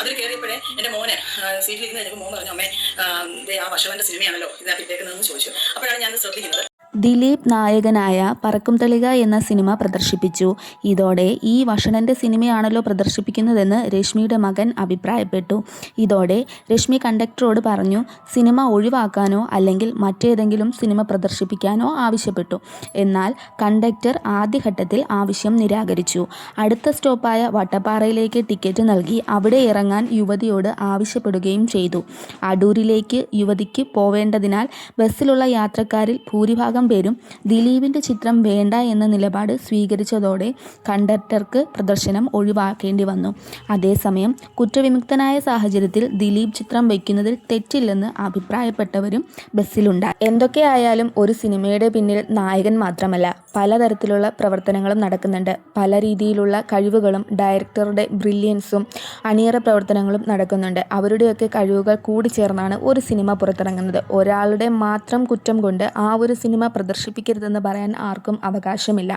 അതിൽ കയറിയപ്പോഴേ എന്റെ മോനെ സീറ്റിലിരിക്കുന്ന എനിക്ക് മോൻ പറഞ്ഞു അമ്മേ ആ വർഷവന്റെ സിനിമയാണല്ലോ ഇതിനകത്ത് ഇട്ടേക്കുന്നതെന്ന് ചോദിച്ചു അപ്പോഴാണ് ഞാൻ ശ്രദ്ധിക്കുന്നത് ദിലീപ് നായകനായ പറക്കും തളിക എന്ന സിനിമ പ്രദർശിപ്പിച്ചു. ഇതോടെ ഈ വഷണന്റെ സിനിമയാണല്ലോ പ്രദർശിപ്പിക്കുന്നതെന്ന് രശ്മിയുടെ മകൻ അഭിപ്രായപ്പെട്ടു. ഇതോടെ രശ്മി കണ്ടക്ടറോട് പറഞ്ഞു സിനിമ ഒഴിവാക്കാനോ അല്ലെങ്കിൽ മറ്റേതെങ്കിലും സിനിമ പ്രദർശിപ്പിക്കാനോ ആവശ്യപ്പെട്ടു. എന്നാൽ കണ്ടക്ടർ ആദ്യഘട്ടത്തിൽ ആവശ്യം നിരാകരിച്ചു. അടുത്ത സ്റ്റോപ്പായ വട്ടപ്പാറയിലേക്ക് ടിക്കറ്റ് നൽകി അവിടെ ഇറങ്ങാൻ യുവതിയോട് ആവശ്യപ്പെടുകയും ചെയ്തു. അടൂരിലേക്ക് യുവതിക്ക് പോവേണ്ടതിനാൽ ബസ്സിലുള്ള യാത്രക്കാരിൽ ഭൂരിഭാഗം പേരും ദിലീപിന്റെ ചിത്രം വേണ്ട എന്ന നിലപാട് സ്വീകരിച്ചതോടെ കണ്ടക്ടർക്ക് പ്രദർശനം ഒഴിവാക്കേണ്ടി വന്നു. അതേസമയം കുറ്റവിമുക്തനായ സാഹചര്യത്തിൽ ദിലീപ് ചിത്രം വയ്ക്കുന്നതിൽ തെറ്റില്ലെന്ന് അഭിപ്രായപ്പെട്ടവരും ബസ്സിലുണ്ടായി എന്തൊക്കെയായാലും ഒരു സിനിമയുടെ പിന്നിൽ നായകൻ മാത്രമല്ല പലതരത്തിലുള്ള പ്രവർത്തനങ്ങളും നടക്കുന്നുണ്ട്. പല രീതിയിലുള്ള കഴിവുകളും ഡയറക്ടറുടെ ബ്രില്യൻസും അണിയറ പ്രവർത്തനങ്ങളും നടക്കുന്നുണ്ട്. അവരുടെയൊക്കെ കഴിവുകൾ കൂടി ചേർന്നാണ് ഒരു സിനിമ പുറത്തിറങ്ങുന്നത്. ഒരാളുടെ മാത്രം കുറ്റം കൊണ്ട് ആ ഒരു സിനിമ പ്രദർശിപ്പിക്കരുതെന്ന് പറയാൻ ആർക്കും അവകാശമില്ല.